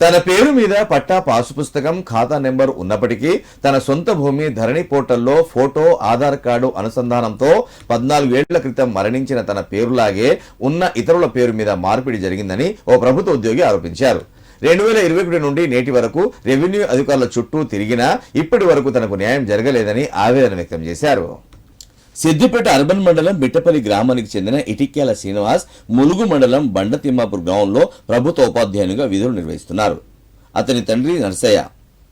తన పేరు మీద పట్టా పాసు పుస్తకం ఖాతా నెంబర్ ఉన్నప్పటికీ తన సొంత భూమి ధరణి పోర్టల్లో ఫోటో ఆధార్ కార్డు అనుసంధానంతో పద్నాలుగు ఏళ్ళ క్రితం మరణించిన తన పేరులాగే ఉన్న ఇతరుల పేరు మీద మార్పిడి జరిగిందని ఓ ప్రభుత్వ ఉద్యోగి ఆరోపించారు. రెండు వేల ఇరవై ఒకటి నుండి నేటి వరకు రెవెన్యూ అధికారుల చుట్టూ తిరిగినా ఇప్పటి వరకు తనకు న్యాయం జరగలేదని ఆవేదన వ్యక్తం చేశారు. సిద్దిపేట అర్బన్ మండలం బిట్టపల్లి గ్రామానికి చెందిన ఇటిక్యాల శ్రీనివాస్ ములుగు మండలం బండతిమ్మాపూర్ గ్రామంలో ప్రభుత్వ ఉపాధ్యాయునిగా విధులు నిర్వహిస్తున్నారు. అతని తండ్రి నర్సయ్య.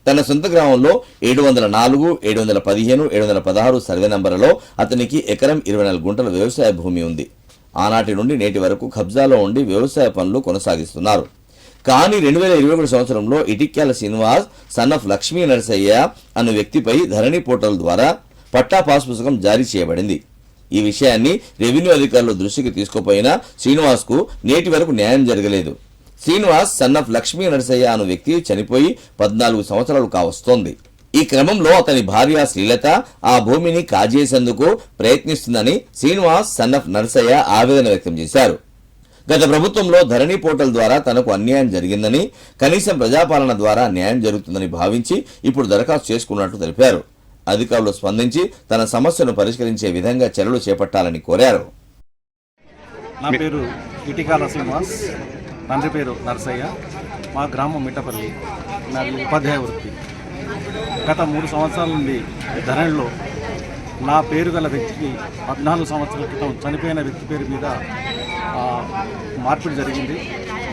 తన సొంత గ్రామంలో ఏడు వందల నాలుగు ఏడు వందల పదిహేను ఏడు వందల పదహారు సర్వే నంబర్లలో అతనికి ఎకరం ఇరవై నాలుగు గుంటల వ్యవసాయ భూమి ఉంది. ఆనాటి నుండి నేటి వరకు కబ్జాలో ఉండి వ్యవసాయ పనులు కొనసాగిస్తున్నారు. కానీ రెండు వేల ఇరవై ఒకటి సంవత్సరంలో ఇటిక్యాల శ్రీనివాస్ సన్ ఆఫ్ లక్ష్మీ నరసయ్య అనే వ్యక్తిపై ధరణి పోర్టల్ ద్వారా పట్టా పాస్ పుస్తకం జారీ చేయబడింది. ఈ విషయాన్ని రెవెన్యూ అధికారులు దృష్టికి తీసుకుపోయినా శ్రీనివాస్కు నేటి వరకు న్యాయం జరగలేదు. శ్రీనివాస్ సన్ ఆఫ్ లక్ష్మీ నరసయ్య అను వ్యక్తి చనిపోయి పద్నాలుగు సంవత్సరాలు కావస్తోంది. ఈ క్రమంలో అతని భార్య శ్రీలత ఆ భూమిని కాజేసేందుకు ప్రయత్నిస్తుందని శ్రీనివాస్ సన్ ఆఫ్ నరసయ్య ఆవేదన వ్యక్తం చేశారు. గత ప్రభుత్వంలో ధరణి పోర్టల్ ద్వారా తనకు అన్యాయం జరిగిందని కనీసం ప్రజాపాలన ద్వారా న్యాయం జరుగుతుందని భావించి ఇప్పుడు దరఖాస్తు చేసుకున్నట్టు తెలిపారు. అధికారులు స్పందించి తన సమస్యను పరిష్కరించే విధంగా చర్యలు చేపట్టాలని కోరారు. నా పేరు ఇటికాల శ్రీనివాస్. తండ్రి పేరు నరసయ్య. మా గ్రామం మిట్టపల్లి. నాది ఉపాధ్యాయ వృత్తి. గత మూడు సంవత్సరాల నుండి ధరణిలో నా పేరు గల వ్యక్తికి పద్నాలుగు సంవత్సరాల క్రితం చనిపోయిన వ్యక్తి పేరు మీద మార్పిడి జరిగింది.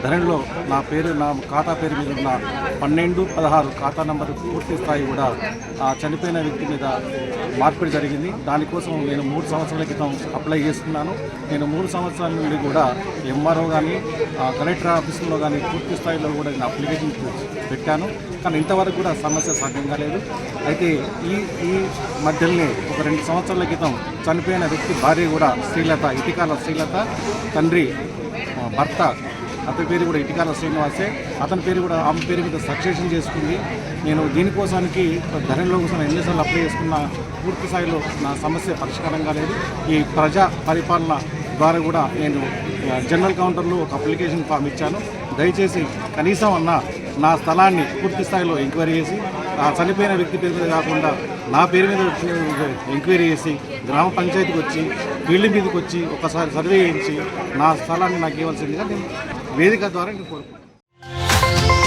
ధరణిలో నా పేరు నా ఖాతా పేరు మీద ఉన్న పన్నెండు పదహారు ఖాతా నంబర్ పూర్తి స్థాయి కూడా ఆ చనిపోయిన వ్యక్తి మీద మార్పిడి జరిగింది. దానికోసం నేను మూడు సంవత్సరాల క్రితం అప్లై చేసుకున్నాను నేను మూడు సంవత్సరాల నుండి కూడా ఎంఆర్ఓ కానీ కలెక్టర్ ఆఫీసులో కానీ పూర్తి స్థాయిలో కూడా నేను అప్లికేషన్ పెట్టాను. కానీ ఇంతవరకు కూడా సమస్య సాధ్యం కాలేదు. అయితే ఈ ఈ మధ్యలోనే ఒక రెండు సంవత్సరాల క్రితం చనిపోయిన వ్యక్తి భార్య కూడా శ్రీలత ఇటికాల శ్రీలత తండ్రి భర్త అతని పేరు కూడా ఇటికాల శ్రీనివాసే. అతని పేరు కూడా ఆమె పేరు మీద సక్సెషన్ చేసుకుంది. నేను దీనికోసానికి ధరణిలో కోసం ఎన్నిసార్లు అప్లై చేసుకున్న పూర్తి స్థాయిలో నా సమస్య పరిష్కారం కాలేదు. ఈ ప్రజా పరిపాలన ద్వారా కూడా నేను జనరల్ కౌంటర్లో ఒక అప్లికేషన్ ఫామ్ ఇచ్చాను. దయచేసి కనీసం అన్న నా స్థలాన్ని పూర్తి స్థాయిలో ఎంక్వైరీ చేసి ఆ చనిపోయిన వ్యక్తి పేరు మీద కాకుండా నా పేరు మీద ఎంక్వైరీ చేసి గ్రామ పంచాయతీకి వచ్చి ఫీల్డ్ మీదకి వచ్చి ఒకసారి సర్వే చేయించి నా స్థలాన్ని నాకు ఇవ్వాల్సిందిగా నేను వేదిక ద్వారా నేను కోరుకుంటున్నాను